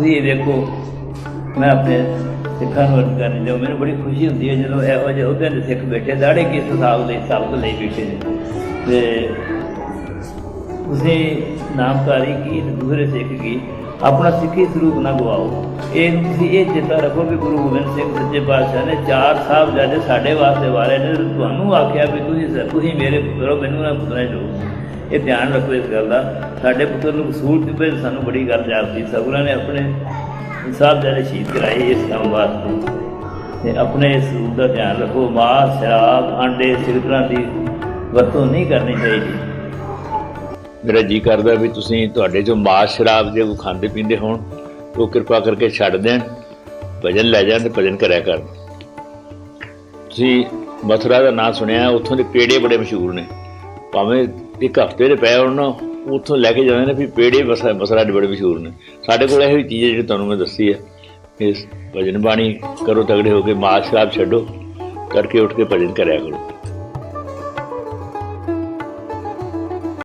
ਤੁਸੀਂ ਇਹ ਦੇਖੋ, ਮੈਂ ਆਪਣੇ ਸਿੱਖਾਂ ਨੂੰ ਅਰਜ਼ ਕਰਨ ਦਿਓ ਮੈਨੂੰ ਬੜੀ ਖੁਸ਼ੀ ਹੁੰਦੀ ਹੈ, ਜਦੋਂ ਇਹੋ ਜਿਹੇ ਉਹਦੇ ਦੇ ਸਿੱਖ ਬੈਠੇ ਦਾੜੇ ਕਿਸ ਹਿਸਾਬ ਦੇ ਸ਼ਬਦ ਲਈ ਬੈਠੇ ਨੇ। ਤੇ ਤੁਸੀਂ ਨਾਮਕਾਰੀ ਕੀ, ਦੂਸਰੇ ਸਿੱਖ ਕੀ, ਆਪਣਾ ਸਿੱਖੀ ਸਰੂਪ ਨਾ ਗਵਾਓ। ਇਹ ਤੁਸੀਂ ਇਹ ਚੇਤਾ ਰੱਖੋ ਕਿ ਗੁਰੂ ਗੋਬਿੰਦ ਸਿੰਘ ਸੱਚੇ ਪਾਤਸ਼ਾਹ ਨੇ ਚਾਰ ਸਾਹਿਬ ਜਾਦੇ ਸਾਡੇ ਵਾਸਤੇ ਵਾਰੇ ਨੇ ਤੁਹਾਨੂੰ ਆਖਿਆ ਵੀ ਤੁਸੀਂ ਸ- ਤੁਸੀਂ ਮੇਰੇ, ਕਰੋ, ਮੈਨੂੰ ਨਾ ਪੁੱਤਰਾ ਇਹ ਧਿਆਨ ਰੱਖੋ ਇਸ ਗੱਲ ਦਾ। ਸਾਡੇ ਪੁੱਤਰ ਨੂੰ ਵਸੂਲ ਚੁੱਕੇ ਸਾਨੂੰ ਬੜੀ ਗੱਲ ਜਾਪਦੀ ਸਗੁਰਾਂ ਨੇ ਆਪਣੇ ਸਾਹਿਬ ਜਾਦੇ ਸ਼ਹੀਦ ਕਰਾਏ ਇਸ ਕੰਮ ਵਾਸਤੇ। ਤੇ ਆਪਣੇ ਇਸ ਸਰੂਪ ਦਾ ਧਿਆਨ ਰੱਖੋ। ਮਾਸ ਸ਼ਰਾਬ ਆਂਡੇ, ਸਿਗਰਟਾਂ ਦੀ ਵਰਤੋਂ ਨਹੀਂ ਕਰਨੀ ਚਾਹੀਦੀ। ਮੇਰਾ ਜੀ ਕਰਦਾ ਵੀ ਤੁਸੀਂ ਤੁਹਾਡੇ ਜੋ ਮਾਸ ਸ਼ਰਾਬ ਜੇ ਉਹ ਖਾਂਦੇ ਪੀਂਦੇ ਹੋਣ, ਉਹ ਕਿਰਪਾ ਕਰਕੇ ਛੱਡ ਦੇਣ। ਭਜਨ ਲੈ ਜਾਣ ਤੇ ਭਜਨ ਕਰਿਆ ਕਰਨ। ਤੁਸੀਂ ਮਥੁਰਾ ਦਾ ਨਾਂ ਸੁਣਿਆ, ਉੱਥੋਂ ਦੇ ਪੇੜੇ ਬੜੇ ਮਸ਼ਹੂਰ ਨੇ? ਭਾਵੇਂ ਇੱਕ ਹਫ਼ਤੇ ਦੇ ਪਏ ਉਹਨਾਂ ਉੱਥੋਂ ਲੈ ਕੇ ਜਾਂਦੇ ਨੇ, ਵੀ ਪੇੜੇ ਮਸਰਾ ਮਸਰਾ ਦੇ ਬੜੇ ਮਸ਼ਹੂਰ ਨੇ। ਸਾਡੇ ਕੋਲ ਇਹੋ ਹੀ ਚੀਜ਼ ਹੈ ਜਿਹੜੀ ਤੁਹਾਨੂੰ ਮੈਂ ਦੱਸੀ ਹੈ। ਇਸ ਭਜਨ ਬਾਣੀ ਕਰੋ ਤਗੜੇ ਹੋ ਕੇ ਮਾਸ ਸ਼ਰਾਬ ਛੱਡੋ, ਕਰਕੇ ਉੱਠ ਕੇ ਭਜਨ ਕਰਿਆ ਕਰੋ।